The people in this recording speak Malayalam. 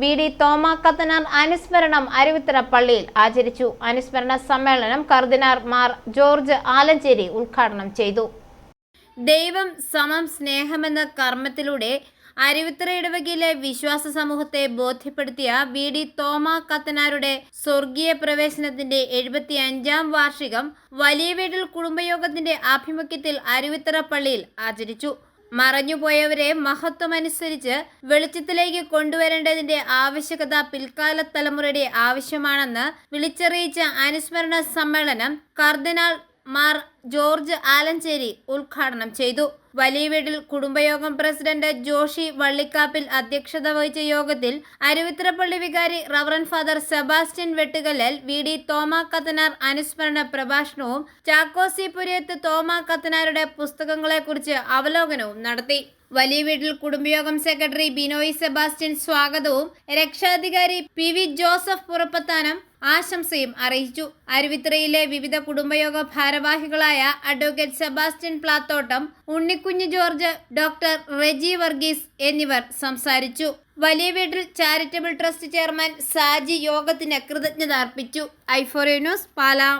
വി ഡി തോമ കത്തനാർ അനുസ്മരണം അരുവിത്തറ പള്ളിയിൽ ആചരിച്ചു. അനുസ്മരണ സമ്മേളനം കർദിനാർ മാർ ജോർജ് ആലഞ്ചേരി ഉദ്ഘാടനം ചെയ്തു. ദൈവം സമം സ്നേഹമെന്ന കർമ്മത്തിലൂടെ അരുവിത്തറ ഇടവകയിലെ വിശ്വാസ സമൂഹത്തെ ബോധ്യപ്പെടുത്തിയ വി ഡി തോമ കത്തനാരുടെ സ്വർഗീയ പ്രവേശനത്തിന്റെ എഴുപത്തി അഞ്ചാം വാർഷികം വലിയ വീട്ടിൽ കുടുംബയോഗത്തിന്റെ ആഭിമുഖ്യത്തിൽ അരുവിത്തറ പള്ളിയിൽ ആചരിച്ചു. മറഞ്ഞുപോയവരെ മഹത്വമനുസരിച്ച് വെളിച്ചത്തിലേക്ക് കൊണ്ടുവരേണ്ടതിന്റെ ആവശ്യകത പിൽക്കാല തലമുറയുടെ ആവശ്യമാണെന്ന് വിളിച്ചറിയിച്ച അനുസ്മരണ സമ്മേളനം കർദിനാൾ മാർ ജോർജ് ആലഞ്ചേരി ഉദ്ഘാടനം ചെയ്തു. വലിയ വീട്ടിൽ കുടുംബയോഗം പ്രസിഡന്റ് ജോഷി വള്ളിക്കാപ്പിൽ അധ്യക്ഷത വഹിച്ച യോഗത്തിൽ അരുവിത്രപ്പള്ളി വികാരി reverend father Sebastian Vettukallel V D Thoma Kathanar അനുസ്മരണ പ്രഭാഷണവും ചാക്കോസി പുരിയത്ത് തോമ കത്തനാരുടെ പുസ്തകങ്ങളെക്കുറിച്ച് അവലോകനവും നടത്തി. വലിയ വീട്ടിൽ കുടുംബയോഗം സെക്രട്ടറി ബിനോയ് സെബാസ്റ്റ്യൻ സ്വാഗതവും രക്ഷാധികാരി പി വി ജോസഫ് പുറപ്പത്താനം ആശംസയും അറിയിച്ചു. അരുവിത്രയിലെ വിവിധ കുടുംബയോഗ ഭാരവാഹികളായ advocate Sebastian Plathottam Unnikunju George doctor Reji Varghese എന്നിവർ സംസാരിച്ചു. വലിയ വീട്ടിൽ ചാരിറ്റബിൾ ട്രസ്റ്റ് ചെയർമാൻ സാജി യോഗത്തിന് കൃതജ്ഞത അർപ്പിച്ചു. ഐഫോറിയ ന്യൂസ് പാലാ.